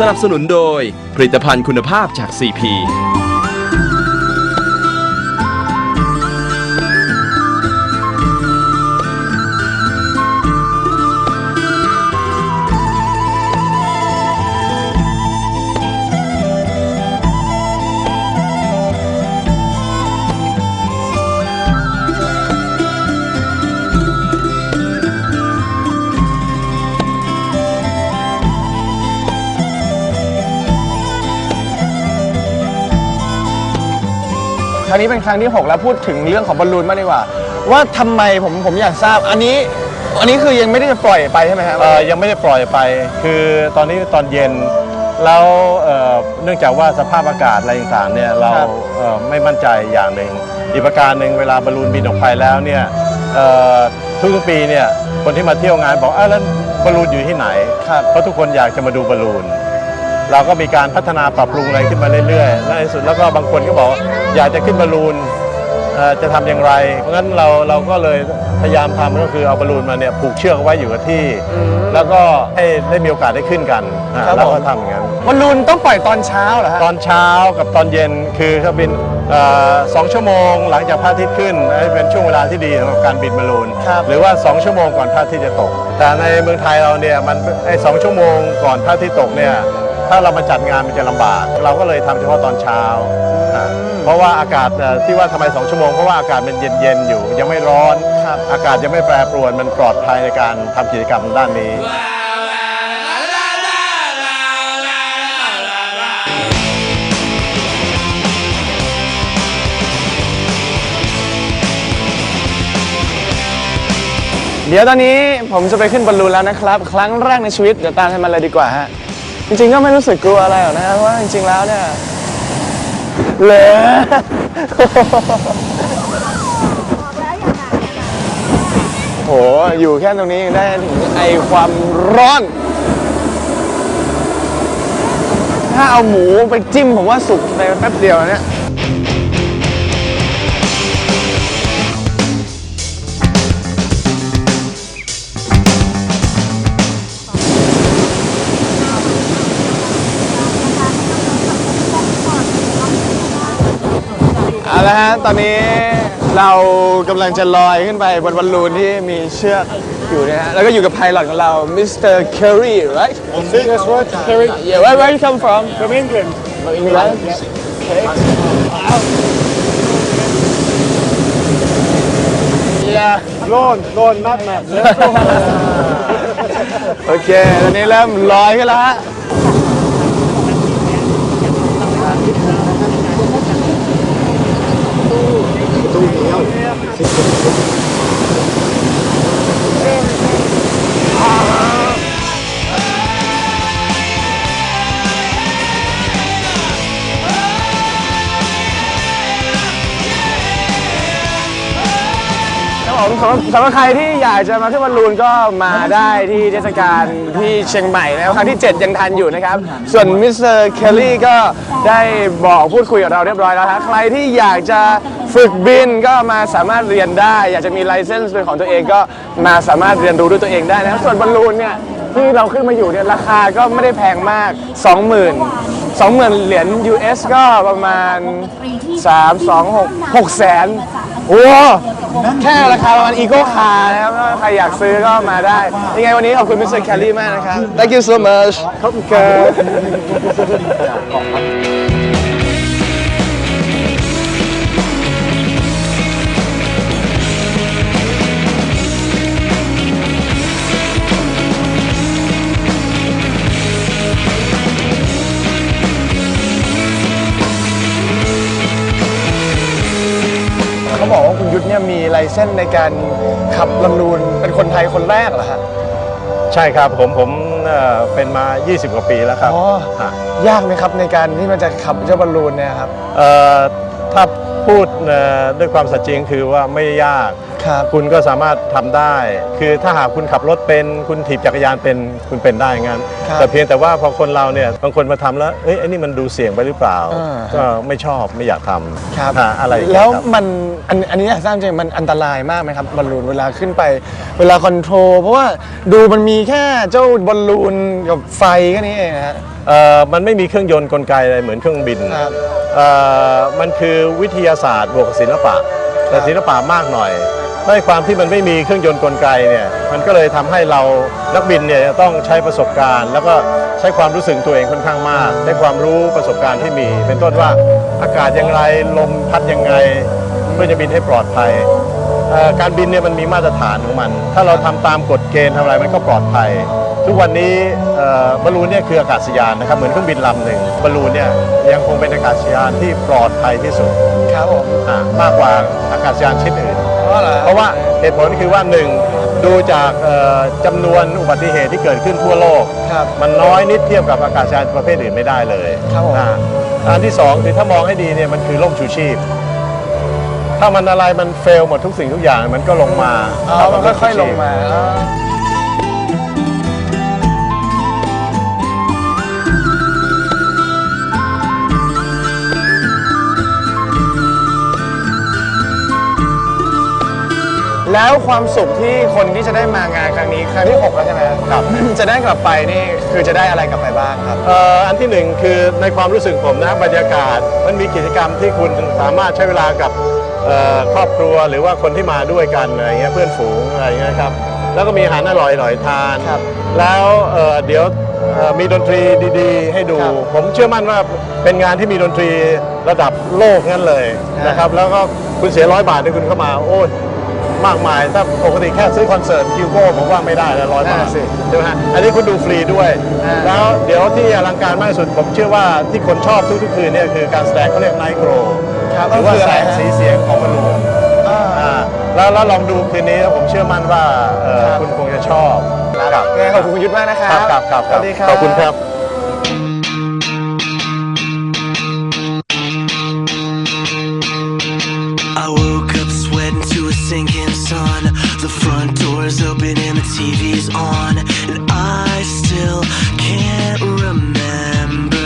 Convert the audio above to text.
สนับสนุนโดยผลิตภัณฑ์คุณภาพจาก CP รั้งนี้เป็นครั้งที่ 6 แล้วพูดถึงเรื่องของบอลลูนมากดีกว่า ว่าทำไมผมผมอยากทราบ อันนี้ อันนี้คือยังไม่ได้จะปล่อยไปใช่ไหมครับ เอ่อยังไม่ได้ปล่อยไป คือตอนนี้ตอนเย็นแล้วเอ่อเนื่องจากว่าสภาพอากาศอะไรต่างๆเนี่ยเราครับเอ่อไม่มั่นใจอย่างหนึ่งอีกประการหนึ่งเวลาบอลลูนบินออกไปแล้วเนี่ยเอ่อทุกๆปีเนี่ยคนที่มาเที่ยวงานบอกอ้าวแล้วบอลลูนอยู่ที่ไหน ครับ เพราะทุกคนอยากจะมาดูบอลลูน เราก็มีการพัฒนาปรับปรุงอะไรขึ้นมาเรื่อยๆและในที่สุดแล้วก็บางคนก็บอกว่าอยากจะขึ้นบอลลูนเอ่อจะทำอย่างไร เพราะงั้นเราเราก็เลยพยายามทำก็คือเอาบอลลูนมาเนี่ยผูกเชือกเอาไว้อยู่กับที่ แล้วก็ให้ได้มีโอกาสได้ขึ้นกันอ่าครับเราผก็มทำอย่างนั้นบอลลูนต้องปล่อยตอนเช้าเหรอฮะตอนเช้ากับตอนเย็นคือเขาบินเอ่อสองชั่วโมงหลังจากพระอาทิตย์ขึ้นให้เป็นช่วงเวลาที่ดีสำหรับการบินบอลลูนครับหรือว่า 2 ชั่วโมงก่อนพระอาทิตย์จะตก แต่ในเมืองไทยเราเนี่ยมันไอ้สองชั่วโมงก่อนพระอาทิตย์ตกเนี่ย ถ้าเรามาจัดงานมันจะลำบาก เราก็เลยทำเฉพาะตอนเช้าอ่าเพราะว่าอากาศเอ่อที่ว่าทำไมสองชั่วโมงเพราะว่าอากาศมันเย็นๆอยู่ ยังไม่ร้อน ครับ อากาศยังไม่แปรปรวนมันปลอดภัยในการทำกิจกรรมด้านนี้ เดี๋ยวตอนนี้ผมจะไปขึ้นบอลลูนแล้วนะครับ ครั้งแรกในชีวิต เดี๋ยวตามให้มันเลยดีกว่าฮะ จริงๆก็ไม่รู้สึกกลัวอะไรหรอกนะเพราะว่าจริงๆแล้วเนี่ยเหลอ โห อยู่แค่ตรงนี้ยังได้ถึงไอความร้อน ถ้าเอาหมูไปจิ้มผมว่าสุกในแป๊บเดียวเนี่ย เอาละฮะตอนนี้เรากำลังจะลอยขึ้นไปบนบอลลูนที่มีเชือกอยู่นะฮะแล้วก็อยู่กับไพลอตของเรา Mr. Curry right That's right, Kerry. yeah where where you come from From England. England okay yeah Lawn, lawn, map, map. โอเคตอนนี้เริ่มลอยขึ้นแล้วฮะ ครับผมสำหรับสำหรับใครที่อยากจะมาขึ้นบอลลูนก็มาได้ที่เทศกาลที่เชียงใหม่นะครับครั้งที่ 7 ยังทันอยู่นะครับ ส่วนมิสเตอร์เคลลี่ก็ได้บอกพูดคุยกับเราเรียบร้อยแล้วฮะใครที่อยากจะ ฝึกบินก็มาสามารถเรียนได้ อยากจะมีไลเซนส์เป็นของตัวเองก็มาสามารถเรียนรู้ด้วยตัวเองได้นะครับส่วนบอลลูนเนี่ยที่เราขึ้นมาอยู่เนี่ยราคาก็ไม่ได้แพงมาก 20,000 20,000 เหรียญ US ก็ประมาณ 3 2 6 6แสนโอ้แค่ราคาประมาณอีโก้คาร์นะครับถ้าใครอยากซื้อก็มาได้ ยังไงวันนี้ขอบคุณมิสเตอร์แคลรี่มากนะครับ Thank you so much ขอบคุณครับ เนี่ยมีไลเซนส์ในการขับบอลลูนเป็นคนไทยคนแรกเหรอฮะใช่ครับผมผมเอ่อเป็นมา 20 กว่าปีแล้วครับอ๋อฮะยากไหมครับในการที่มันจะขับเจ้าบอลลูนเนี่ยครับ เอ่อถ้า พูดเอ่อด้วยความสัจจริงคือว่าไม่ยากครับคุณก็สามารถทำได้ คือถ้าหากคุณขับรถเป็นคุณถีบจักรยานเป็นคุณเป็นได้งั้นครับแต่เพียงแต่ว่าพอคนเราเนี่ยบางคนมาทำแล้วเอ้ยไอ้นี่มันดูเสี่ยงไปหรือเปล่าอ่าก็ไม่ชอบไม่อยากทำครับฮะอะไรอย่างเงี้แล้ยวครับมันอันอันนี้อยากทราบจริงมันอันตรายมากไหมครับบอลลูนเวลาขึ้นไปเวลาคอนโทรลเพราะว่าดูมันมีแค่เจ้าบอลลูนกับไฟแค่นี้เองนะฮะ เอ่อมันไม่มีเครื่องยนต์กลไกอะไรเหมือนเครื่องบินครับ เอ่อมันคือวิทยาศาสตร์บวกกับศิลปะ แต่ศิลปะมากหน่อยด้วยความที่มันไม่มีเครื่องยนต์กลไกเนี่ยมันก็เลยทำให้เรานักบินเนี่ยจะต้องใช้ประสบการณ์ แล้วก็ใช้ความรู้สึกตัวเองค่อนข้างมากใช้ความรู้ประสบการณ์ที่มี เป็นต้นว่าอากาศอย่างไรลมพัดยังไงเพื่อจะบินให้ปลอดภัยเอ่อ การบินเนี่ยมันมีมาตรฐานของมัน ถ้าเราทำตามกฎเกณฑ์ทำอะไรมันก็ปลอดภัย ทุกวันนี้เอ่อบอลลูนเนี่ยคืออากาศยานนะครับเหมือนเครื่องบินลำหนึ่งบอลลูนเนี่ยยังคงเป็นอากาศยานที่ปลอดภัยที่สุดครับผมอ่ามากกว่าอากาศยานชนิดอื่นเพราะอะไรเพราะว่าเหตุผลคือว่าหนึ่งดูจากเอ่อจำนวนอุบัติเหตุที่เกิดขึ้นทั่วโลกครับมันน้อยนิดเทียบกับอากาศยานประเภทอื่นไม่ได้เลยครับผมอ่าอันที่สองคือถ้ามองให้ดีเนี่ยมันคือร่มชูชีพ ถ้ามันอะไรมันเฟลหมดทุกสิ่งทุกอย่างมันก็ลงมาอ๋อเท่ามักันบค่อยๆลร่งมชูชีพมาอ๋อแล้วความสุขที่คนที่จะได้มางานครั้งนี้ครั้งที่6แล้วใช่ไหมครับ จะได้กลับไปนี่คือจะได้อะไรกลับไปบ้างครับเอ่ออันที่หนึ่งคือในความรู้สึกผมนะบรรยากาศ มันมีกิจกรรมที่คุณสามารถใช้เวลากับเอ่อ ครอบครัวหรือว่าคนที่มาด้วยกันอะไรเงี้ยเพื่อนฝูงอะไรเงี้ยครับแล้วก็มีอาหารอร่อยๆทานครับแล้วเอ่อเดี๋ยวเอ่อมีดนตรีดีๆ ให้ดูครับผมเชื่อมั่นว่าเป็นงานที่มีดนตรีระดับโลกนั่นเลยครับนะครับ แล้วก็คุณเสียร้อยบาทเนี่ยคุณเข้ามาโอ้ย มากมาย ถ้าปกติแค่ซื้อคอนเสิร์ตคิวโก้ผมว่าไม่ได้แล้วร้อยบาทนั่นน่ะสิใช่ไหมฮะอันนี้คุณดูฟรีด้วยอ่าแล้วเดี๋ยวที่อลังการมากที่สุดผมเชื่อว่าที่คนชอบทุกๆคืนเนี่ยคือการแสดงเขาเรียกไนท์โกรครับหรือว่าก็คือแสอะไรงฮะสีเสียงของบอลลูนอ่าอ่าแล้วแล้วลองดูคืนนี้แล้วผมเชื่อมั่นว่าเอ่อครับคุณคงจะชอบครับงั้นขอบคุณคุณยุทธมากนะครับครับครับครับสวัสดีครับขอบคุณครับ I woke up sweating to a sinking sun. The front door's open and the TV's on. And I still can't remember